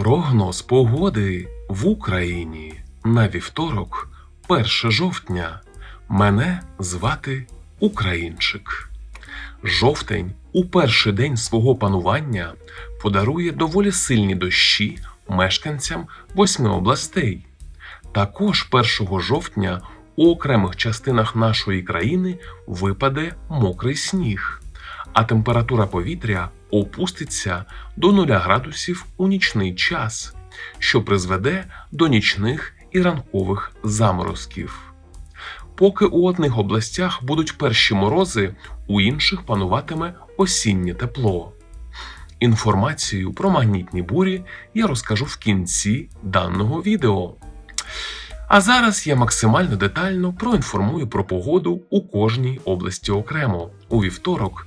Прогноз погоди в Україні на вівторок, 1 жовтня. Мене звати Українчик. Жовтень у перший день свого панування подарує доволі сильні дощі мешканцям восьми областей. Також 1 жовтня у окремих частинах нашої країни випаде мокрий сніг, а температура повітря опуститься до 0 градусів у нічний час, що призведе до нічних і ранкових заморозків. Поки у одних областях будуть перші морози, у інших пануватиме осіннє тепло. Інформацію про магнітні бурі я розкажу в кінці даного відео. А зараз я максимально детально проінформую про погоду у кожній області окремо у вівторок,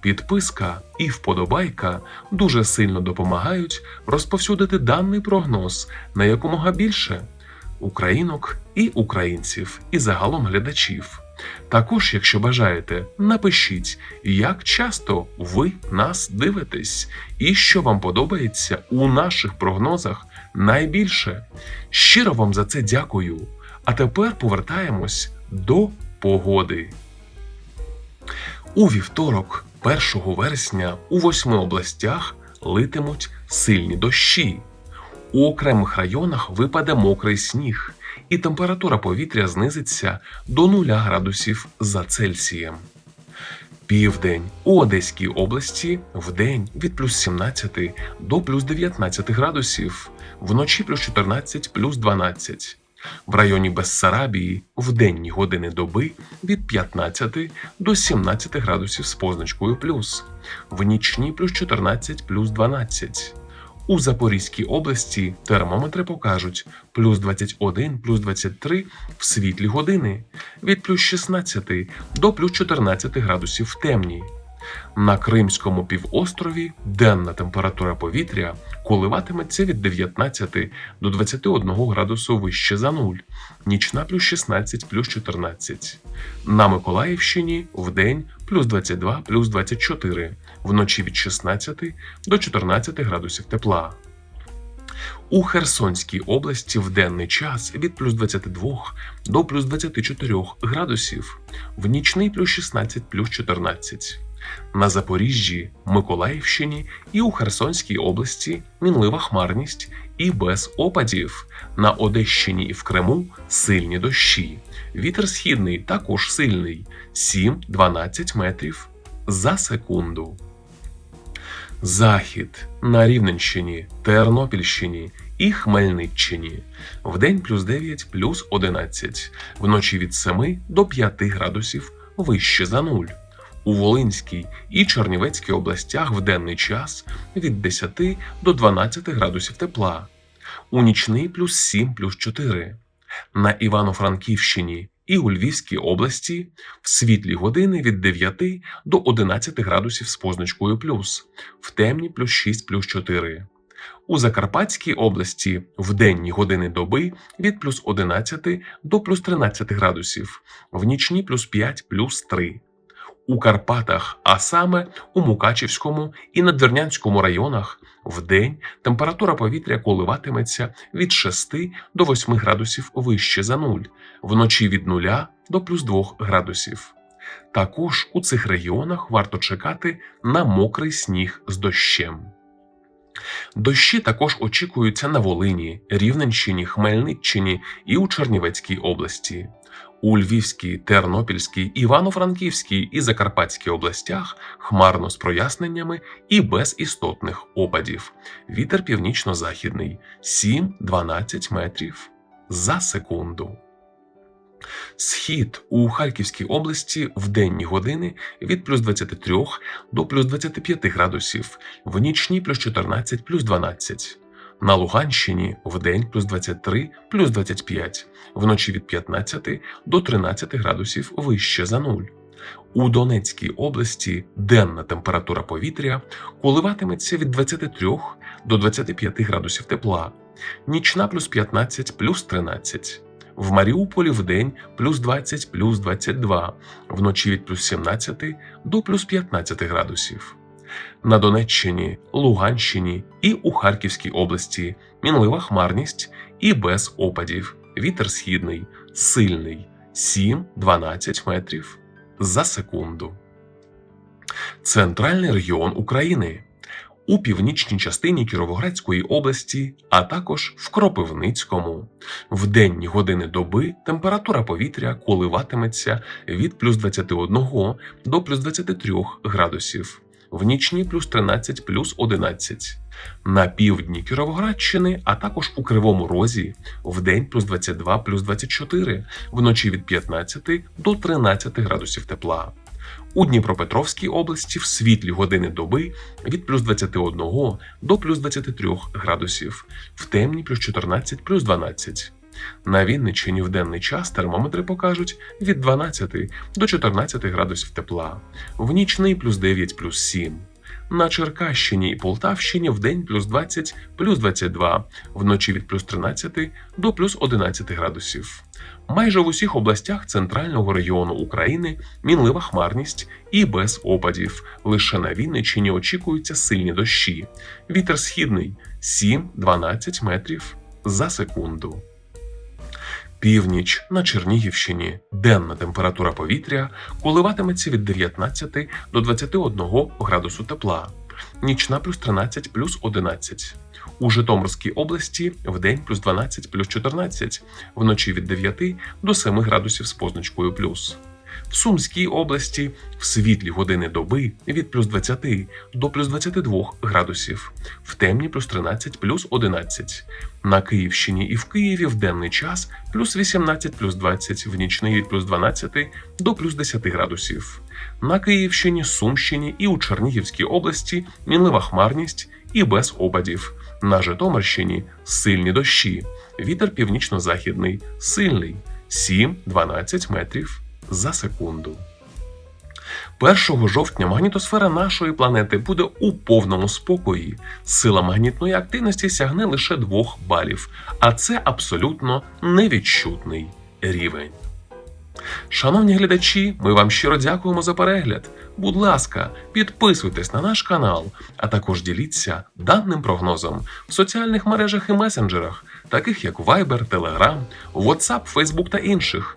підписка і вподобайка дуже сильно допомагають розповсюдити даний прогноз на якомога більше українок і українців, і загалом глядачів. Також, якщо бажаєте, напишіть, як часто ви нас дивитесь, і що вам подобається у наших прогнозах найбільше. Щиро вам за це дякую. А тепер повертаємось до погоди. У вівторок, 1 вересня, у восьми областях литимуть сильні дощі. У окремих районах випаде мокрий сніг, і температура повітря знизиться до 0 градусів за Цельсієм. Південь у Одеській області вдень від плюс 17 до плюс 19 градусів, вночі плюс 14 плюс 12. В районі Бессарабії в денні години доби від 15 до 17 градусів з позначкою плюс, в нічні плюс 14 плюс 12. У Запорізькій області термометри покажуть плюс 21 плюс 23 в світлі години, від плюс 16 до плюс 14 градусів в темні. На Кримському півострові денна температура повітря коливатиметься від 19 до 21 градусу вище за нуль, нічна плюс 16 плюс 14. На Миколаївщині вдень плюс 22 плюс 24, вночі від 16 до 14 градусів тепла. У Херсонській області в денний час від плюс 22 до плюс 24 градусів, в нічний плюс 16 плюс 14. На Запоріжжі, Миколаївщині і у Херсонській області мінлива хмарність і без опадів. На Одещині і в Криму сильні дощі. Вітер східний також сильний 7-12 метрів за секунду. Захід на Рівненщині, Тернопільщині і Хмельниччині. Вдень плюс 9 плюс 11, вночі від 7 до 5 градусів вище за нуль. У Волинській і Чернівецькій областях в денний час від 10 до 12 градусів тепла, у нічний плюс 7 плюс 4. На Івано-Франківщині і у Львівській області в світлі години від 9 до 11 градусів з позначкою плюс, в темні плюс 6 плюс 4. У Закарпатській області в денні години доби від плюс 11 до плюс 13 градусів, в нічні плюс 5 плюс 3. У Карпатах, а саме у Мукачівському і Надвірнянському районах, вдень температура повітря коливатиметься від 6 до 8 градусів вище за нуль, вночі від 0 до плюс 2 градусів. Також у цих регіонах варто чекати на мокрий сніг з дощем. Дощі також очікуються на Волині, Рівненщині, Хмельниччині і у Чернівецькій області. У Львівській, Тернопільській, Івано-Франківській і Закарпатській областях хмарно з проясненнями і без істотних опадів. Вітер північно-західний 7-12 метрів за секунду. Схід у Харківській області в денні години від плюс 23 до плюс 25 градусів, в нічні плюс 14 плюс 12. На Луганщині вдень плюс 23 плюс 25, вночі від 15 до 13 градусів вище за нуль. У Донецькій області денна температура повітря коливатиметься від 23 до 25 градусів тепла, нічна плюс 15 плюс 13. В Маріуполі вдень плюс 20 плюс 22, вночі від плюс 17 до плюс 15 градусів. На Донеччині, Луганщині і у Харківській області мінлива хмарність і без опадів. Вітер східний, сильний 7-12 метрів за секунду. Центральний регіон України у північній частині Кіровоградської області, а також в Кропивницькому. В денні години доби температура повітря коливатиметься від плюс 21 до плюс 23 градусів, в нічні плюс 13 плюс 11. На півдні Кіровоградщини, а також у Кривому Розі в день плюс 22 плюс 24, вночі від 15 до 13 градусів тепла. У Дніпропетровській області в світлі години доби від плюс 21 до плюс 23 градусів, в темні плюс 14 плюс 12. На Вінниччині в денний час термометри покажуть від 12 до 14 градусів тепла, в нічний плюс 9 плюс 7. На Черкащині і Полтавщині в день плюс 20 плюс 22, вночі від плюс 13 до плюс 11 градусів. Майже в усіх областях центрального регіону України мінлива хмарність і без опадів. Лише на Вінниччині очікуються сильні дощі. Вітер східний 7-12 метрів за секунду. Північ на Чернігівщині денна температура повітря коливатиметься від 19 до 21 градусу тепла, нічна плюс 13 плюс 11. У Житомирській області вдень плюс 12 плюс 14, вночі від 9 до 7 градусів з позначкою плюс. В Сумській області в світлі години доби від плюс 20 до плюс 22 градусів, в темні плюс 13 плюс 11. На Київщині і в Києві в денний час плюс 18 плюс 20, в нічний від плюс 12 до плюс 10 градусів. На Київщині, Сумщині і у Чернігівській області мінлива хмарність і без опадів. На Житомирщині сильні дощі. Вітер північно-західний, сильний 7-12 метрів за секунду. 1 жовтня магнітосфера нашої планети буде у повному спокої. Сила магнітної активності сягне лише 2 балів, а це абсолютно невідчутний рівень. Шановні глядачі, ми вам щиро дякуємо за перегляд. Будь ласка, підписуйтесь на наш канал, а також діліться даним прогнозом в соціальних мережах і месенджерах, таких як Viber, Telegram, WhatsApp, Facebook та інших.